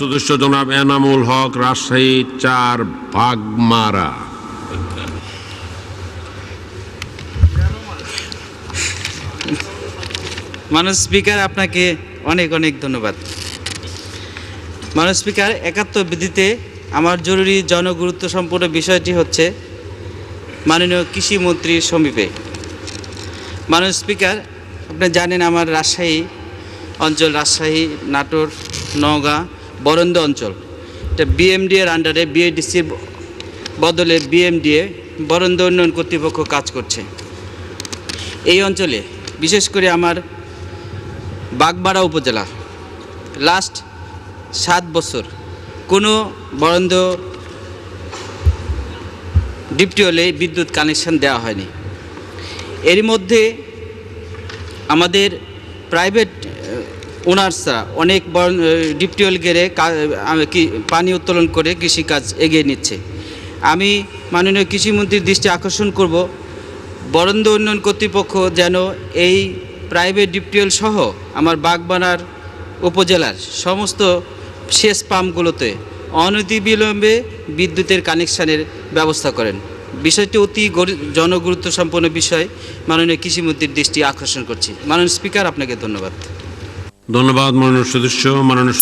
সদস্য জনাব এনামুল হক রাজশাহী চার ভাগমারা। মানুষ স্পিকার, আপনাকে অনেক অনেক ধন্যবাদ। মানুষ স্পিকার, একাত্তর বিধিতে আমার জরুরি জনগুরুত্ব সম্পূর্ণ বিষয়টি হচ্ছে মাননীয় কৃষিমন্ত্রীর সমীপে। মানুষ স্পিকার, আপনি জানেন আমার রাজশাহী অঞ্চল, রাজশাহী, নাটোর, নওগাঁ বরন্দ অঞ্চল। এটা বিএমডি এর আন্ডারে বিএডিসির বদলে বিএমডিএ বরন্দ উন্নয়ন কর্তৃপক্ষ কাজ করছে। এই অঞ্চলে, বিশেষ করে আমার বাগবাড়া উপজেলা লাস্ট সাত বছর কোনো বরন্দ ডিপটিওলে বিদ্যুৎ কানেকশন দেওয়া হয়নি। এর মধ্যে আমাদের প্রাইভেট ওনার্সরা অনেক ডিপটিওয়েল গেড়ে কি- পানি উত্তোলন করে কৃষিকাজ এগিয়ে নিচ্ছে। আমি মাননীয় কৃষিমন্ত্রীর দৃষ্টি আকর্ষণ করব। বরন্দ উন্নয়ন কর্তৃপক্ষ যেন এই প্রাইভেট ডিপটিওল সহ আমার বাগবানার উপজেলার সমস্ত সেচ পাম্পগুলোতে অনতিবিলম্বে বিদ্যুতের কানেকশানের ব্যবস্থা করেন। বিষয়টি অতি গরি- জনগুরুত্ব সম্পন্ন বিষয়। মাননীয় কৃষিমন্ত্রীর দৃষ্টি আকর্ষণ করছি। মাননীয় স্পিকার, আপনাকে ধন্যবাদ। ধন্যবাদ মাননীয় সদস্য মাননীয়